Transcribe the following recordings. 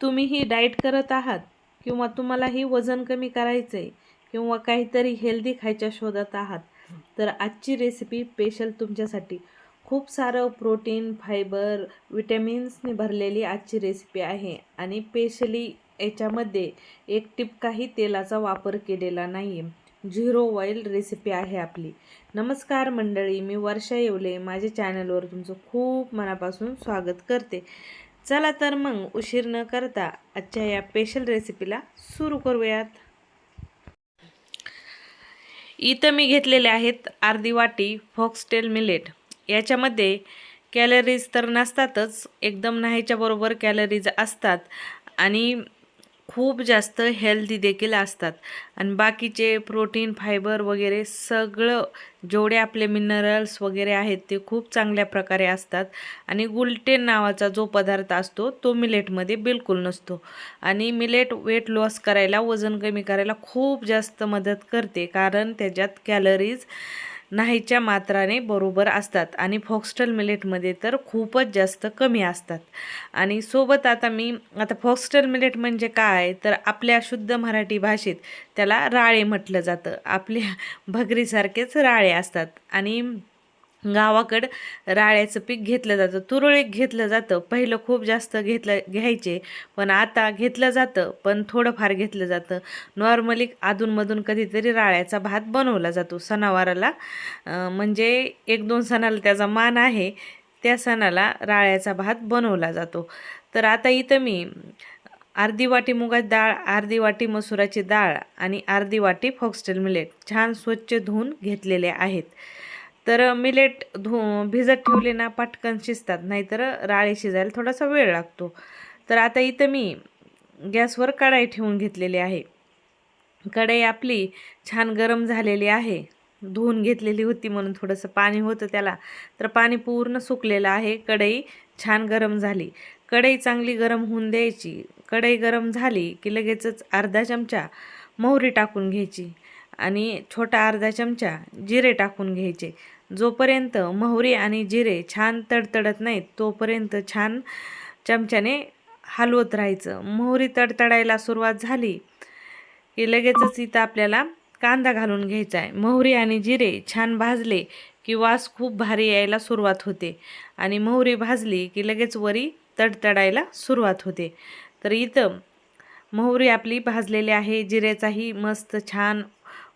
तुम्ही ही डाएट करत आहात किंवा तुम्हाला ही वजन कमी करायचं आहे किंवा काहीतरी हेल्दी खायच्या शोधात आहात तर आजची रेसिपी स्पेशल तुमच्यासाठी. खूप सारं प्रोटीन फायबर विटॅमिन्सने भरलेली आजची रेसिपी आहे आणि स्पेशली याच्यामध्ये एक टिपकाही तेलाचा वापर केलेला नाही आहे झिरो ऑइल रेसिपी आहे आपली. नमस्कार मंडळी मी वर्षा येवले. माझ्या चॅनलवर तुमचं खूप मनापासून स्वागत करते. चला तर मग उशीर न करता आजच्या या स्पेशल रेसिपीला सुरू करूयात. इथं मी घेतलेले आहेत अर्धी वाटी फॉक्सटेल मिलेट याच्यामध्ये कॅलरीज तर नसतातच एकदम नाहीच्या बरोबर कॅलरीज असतात. आणि खूप जास्त हेल्दी देखील असतात. आणि बाकीचे प्रोटीन फायबर वगैरे सगळं जेवढे आपले मिनरल्स वगैरे आहेत ते खूप चांगल्या प्रकारे असतात. आणि गुलटेन नावाचा जो पदार्थ असतो तो मिलेटमध्ये बिलकुल नसतो. आणि मिलेट वेट लॉस करायला वजन कमी करायला खूप जास्त मदत करते. कारण त्याच्यात कॅलरीज नाहीच्या मात्राने बरोबर असतात आणि फॉक्स्टल मिलेटमध्ये तर खूपच जास्त कमी असतात. आणि सोबत आता मी आता फॉक्स्टल मिलेट म्हणजे काय? तर आपल्या शुद्ध मराठी भाषेत त्याला राळे म्हटलं जातं. आपल्या भगरीसारखेच राळे असतात. आणि गावाकडं राळ्याचं पीक घेतलं जातं. तुरळीक घेतलं जातं. पहिलं खूप जास्त घेतलं घ्यायचे. पण आता घेतलं जातं पण थोडंफार घेतलं जातं. नॉर्मली अधूनमधून कधीतरी राळ्याचा भात बनवला जातो सणावाराला. म्हणजे एक दोन सणाला त्याचा मान आहे. त्या सणाला राळ्याचा भात बनवला जातो. तर आता इथं मी अर्धी वाटी मुगाची डाळ अर्धी वाटी मसुराची डाळ आणि अर्धी वाटी फॉक्सटेल मिलेट छान स्वच्छ धुवून घेतलेले आहेत. तर मिलेट धु भिजत ठेवले ना पटकन शिजतात नाहीतर राळे शिजायला थोडासा वेळ लागतो. तर आता इथं मी गॅसवर कढाई ठेवून घेतलेली आहे. कढई आपली छान गरम झालेली आहे. धुवून घेतलेली होती म्हणून थोडंसं पाणी होतं त्याला. तर पाणी पूर्ण सुकलेलं आहे. कढई छान गरम झाली. कढई चांगली गरम होऊन द्यायची. कढई गरम झाली की लगेचच अर्धा चमचा मोहरी टाकून घ्यायची आणि छोटा अर्धा चमचा जिरे टाकून घ्यायचे. जोपर्यंत मोहरी आणि जिरे छान तडतडत नाहीत तोपर्यंत छान चमच्याने हलवत राहायचं. मोहरी तडतडायला सुरुवात झाली की लगेचच इथं आपल्याला कांदा घालून घ्यायचा आहे. मोहरी आणि जिरे छान भाजले की वास खूप भारी यायला सुरुवात होते आणि मोहरी भाजली की लगेच वरी तडतडायला सुरुवात होते. तर इथं मोहरी आपली भाजलेली आहे जिरेचाही मस्त छान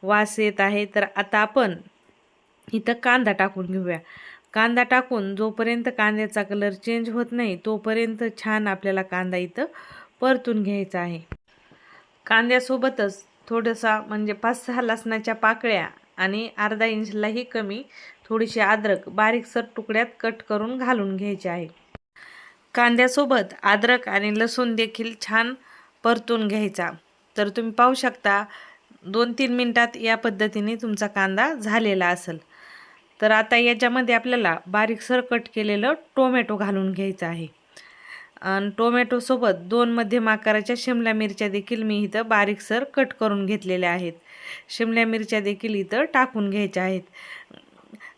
वास येत आहे. तर आता आपण इथं कांदा टाकून घेऊया. कांदा टाकून जोपर्यंत कांद्याचा कलर चेंज होत नाही तोपर्यंत छान आपल्याला कांदा इथं परतून घ्यायचा आहे. कांद्यासोबतच थोडंसा म्हणजे पाच सहा लसणाच्या पाकळ्या आणि अर्धा इंचलाही कमी थोडीशी अद्रक बारीकसर तुकड्यात कट करून घालून घ्यायचे आहे. कांद्यासोबत अद्रक आणि लसूण देखील छान परतून घ्यायचा. तर तुम्ही पाहू शकता दोन तीन मिनटात या पद्धतीने तुमचा कांदा झालेला असेल. तर आता याच्यामध्ये आपल्याला बारीकसर कट केलेलं टोमॅटो घालून घ्यायचं आहे. आणि टोमॅटोसोबत दोन मध्यम आकाराच्या शिमला मिरच्या देखील मी इथं बारीकसर कट करून घेतलेल्या आहेत. शिमल्या मिरच्या देखील इथं टाकून घ्यायच्या आहेत.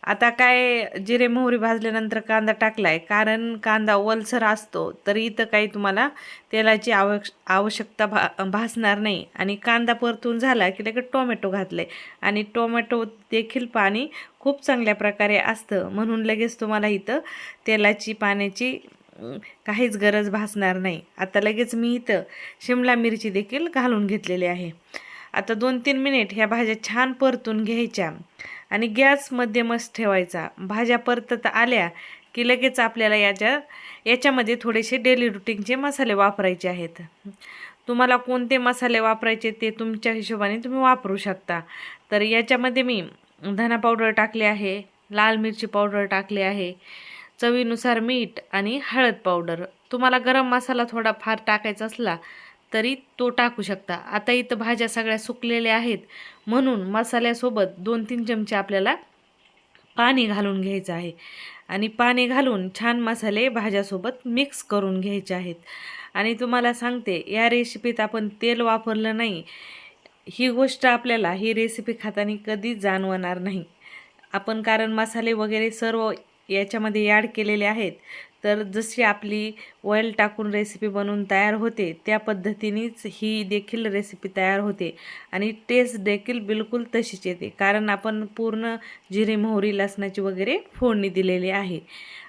आता काय जिरे मोहरी भाजल्यानंतर कांदा टाकला आहे कारण कांदा ओलसर असतो तर इथं काही तुम्हाला तेलाची आवश्य आवश्यकता भा भासणार नाही. आणि कांदा परतून झाला की लगेच टोमॅटो घातलं आहे आणि टोमॅटो देखील पाणी खूप चांगल्या प्रकारे असतं. म्हणून लगेच तुम्हाला इथं तेलाची पाण्याची काहीच गरज भासणार नाही. आता लगेच मी इथं शिमला मिरची देखील घालून घेतलेली आहे. आता दोन तीन मिनिट ह्या भाज्या छान परतून घ्यायच्या. आणि गॅस मध्यमच ठेवायचा. भाज्या परतत आल्या की लगेच आपल्याला याच्या याच्यामध्ये थोडेसे डेली रुटीनचे मसाले वापरायचे आहेत. तुम्हाला कोणते मसाले वापरायचे ते तुमच्या हिशोबाने तुम्ही वापरू शकता. तर याच्यामध्ये मी धना पावडर टाकले आहे लाल मिरची पावडर टाकले आहे चवीनुसार मीठ आणि हळद पावडर तुम्हाला गरम मसाला थोडा फार टाकायचा असला तरी तो टाकू शकता. आता इथं भाज्या सगळ्या सुकलेल्या आहेत. म्हणून मसाल्यासोबत दोन तीन चमचे आपल्याला पाणी घालून घ्यायचं आहे. आणि पाणी घालून छान मसाले भाज्यासोबत मिक्स करून घ्यायचे आहेत. आणि तुम्हाला सांगते या रेसिपीत आपण तेल वापरलं नाही. ही गोष्ट आपल्याला ही रेसिपी खाताना कधी जाणवणार नाही. आपण कारण मसाले वगैरे सर्व याच्यामध्ये ॲड केलेले आहेत. तर जशी आपली ऑइल टाकून रेसिपी बनवून तयार होते त्या पद्धतीनेच ही देखील रेसिपी तयार होते. आणि टेस्ट देखील बिलकुल तशीच येते. कारण आपण पूर्ण जिरे मोहरी लसणाची वगैरे फोडणी दिलेली आहे.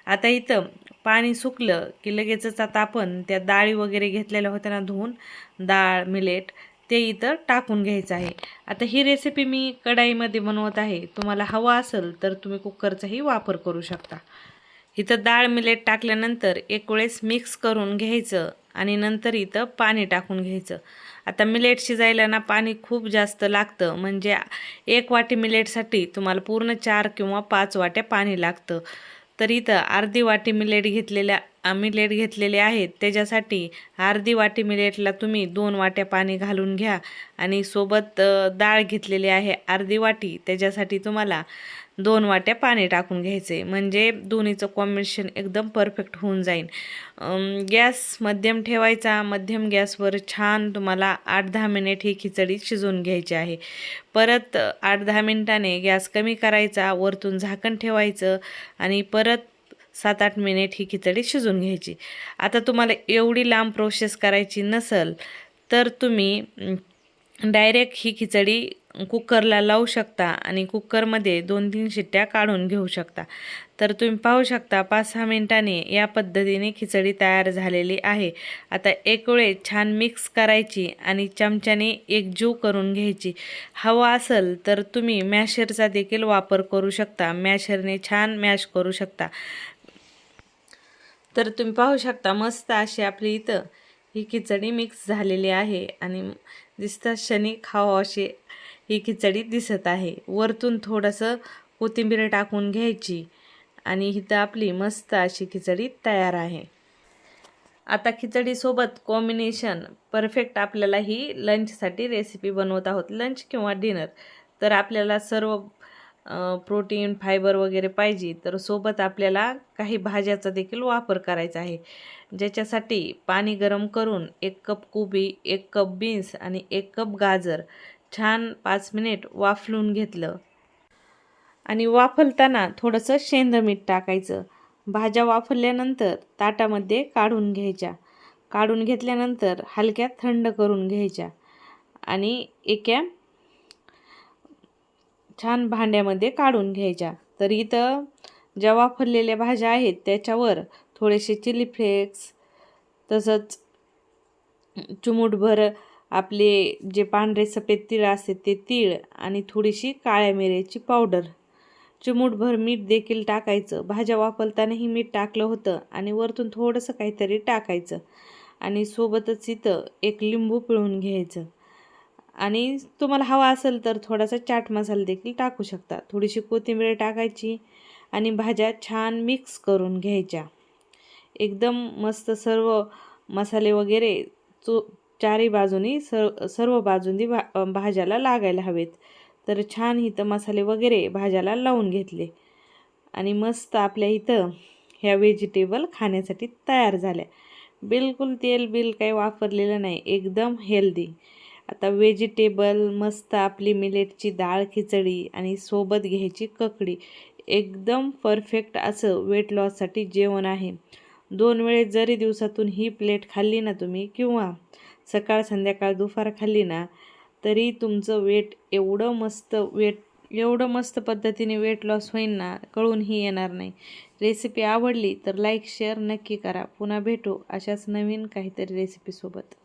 आता इथं पाणी सुकलं की लगेचच आता आपण त्या डाळी वगैरे घेतलेल्या होत्या ना धुवून डाळ मिलेट ते इथं टाकून घ्यायचं आहे. आता ही रेसिपी मी कढाईमध्ये बनवत आहे. तुम्हाला हवा असेल तर तुम्ही कुकरचाही वापर करू शकता. इथं डाळ मिलेट टाकल्यानंतर एक वेळेस मिक्स करून घ्यायचं आणि नंतर इथं पाणी टाकून घ्यायचं. आता मिलेट शिजायला ना पाणी खूप जास्त लागतं. म्हणजे एक वाटी मिलेटसाठी तुम्हाला पूर्ण चार किंवा पाच वाट्या पाणी लागतं. तर इथं अर्धी वाटी मिलेट घेतलेल्या मिलेट घेतलेले आहेत. त्याच्यासाठी अर्धी वाटी मिलेटला तुम्ही दोन वाट्या पाणी घालून घ्या. आणि सोबत डाळ घेतलेली आहे अर्धी वाटी. त्याच्यासाठी तुम्हाला दोन वाट्या पाणी टाकून घ्यायचे. म्हणजे दोन्हीचं कॉम्बिनेशन एकदम परफेक्ट होऊन जाईल गॅस मध्यम ठेवायचा. मध्यम गॅसवर छान तुम्हाला आठ दहा मिनिट ही खिचडी शिजवून घ्यायची आहे. परत आठ दहा मिनिटाने गॅस कमी करायचा. वरतून झाकण ठेवायचं आणि परत सात आठ मिनिट ही खिचडी शिजून घ्यायची. आता तुम्हाला एवढी लांब प्रोसेस करायची नसेल तर तुम्ही डायरेक्ट ही खिचडी कुकरला लावू शकता आणि कुकरमध्ये दोन तीन शिट्ट्या काढून घेऊ शकता. तर तुम्ही पाहू शकता पाच सहा मिनटाने या पद्धतीने खिचडी तयार झालेली आहे. आता एक वेळे छान मिक्स करायची आणि चमच्याने एकजीव करून घ्यायची. हवा असेल तर तुम्ही मॅशरचा देखील वापर करू शकता. मॅशरने छान मॅश करू शकता. तर तुम्ही पाहू शकता मस्त अशी आपली इथं ही खिचडी मिक्स झालेली आहे आणि दिसता शनी खावा अशी ही खिचडी दिसत आहे. वरतून थोडंसं कोथिंबीर टाकून घ्यायची आणि इथं आपली मस्त अशी खिचडी तयार आहे. आता खिचडीसोबत कॉम्बिनेशन परफेक्ट आपल्याला ही लंचसाठी रेसिपी बनवत आहोत. लंच किंवा डिनर तर आपल्याला सर्व प्रोटीन फायबर वगैरे पाहिजे तर सोबत आपल्याला काही भाज्याचा देखील वापर करायचा आहे. ज्याच्यासाठी पाणी गरम करून एक कप कोबी एक कप बीन्स आणि एक कप गाजर छान पाच मिनिट वाफलून घेतलं. आणि वाफलताना थोडंसं शेंद मीठ टाकायचं. भाज्या वाफरल्यानंतर ताटामध्ये काढून घ्यायच्या. काढून घेतल्यानंतर हलक्या थंड करून घ्यायच्या. आणि एका छान भांड्यामध्ये काढून घ्यायच्या. तर इथं ज्या वाफरलेल्या भाज्या आहेत त्याच्यावर थोडेसे चिली फ्लेक्स तसंच चुमूटभर आपले जे पांढरे सफेद तीळ असते ते तीळ आणि थोडीशी काळ्या मिऱ्याची पावडर. चिमूटभर मीठ देखील टाकायचं. भाज्या वापरतानाही मीठ टाकलं होतं आणि वरतून थोडंसं काहीतरी टाकायचं आणि सोबतच इथं एक लिंबू पिळून घ्यायचं. आणि तुम्हाला हवा असेल तर थोडासा चाट मसाला देखील टाकू शकता. थोडीशी कोथिंबीर टाकायची आणि भाज्या छान मिक्स करून घ्यायच्या. एकदम मस्त सर्व मसाले वगैरे चो चारही बाजूनी सर्व सर्व बाजूंनी भा भाज्याला लागायला हवेत. तर छान इथं मसाले वगैरे भाज्याला लावून घेतले. आणि मस्त आपल्या इथं ह्या व्हेजिटेबल खाण्यासाठी तयार झाल्या. बिलकुल तेल बिल काही वापरलेलं नाही. एकदम हेल्दी आता व्हेजिटेबल मस्त आपली मिलेटची डाळ खिचडी आणि सोबत घ्यायची ककडी. एकदम परफेक्ट असं वेट लॉससाठी जेवण आहे. दोन वेळेस जरी दिवसातून ही प्लेट खाल्ली ना तुम्ही किंवा सकाळ संध्याकाळ दुपार खाल्ली ना तरी तुमचं वेट एवढं मस्त वेट एवढं मस्त पद्धतीने वेट लॉस होईल ना कळूनही येणार नाही. रेसिपी आवडली तर लाईक शेअर नक्की करा. पुन्हा भेटू अशाच नवीन काहीतरी रेसिपीसोबत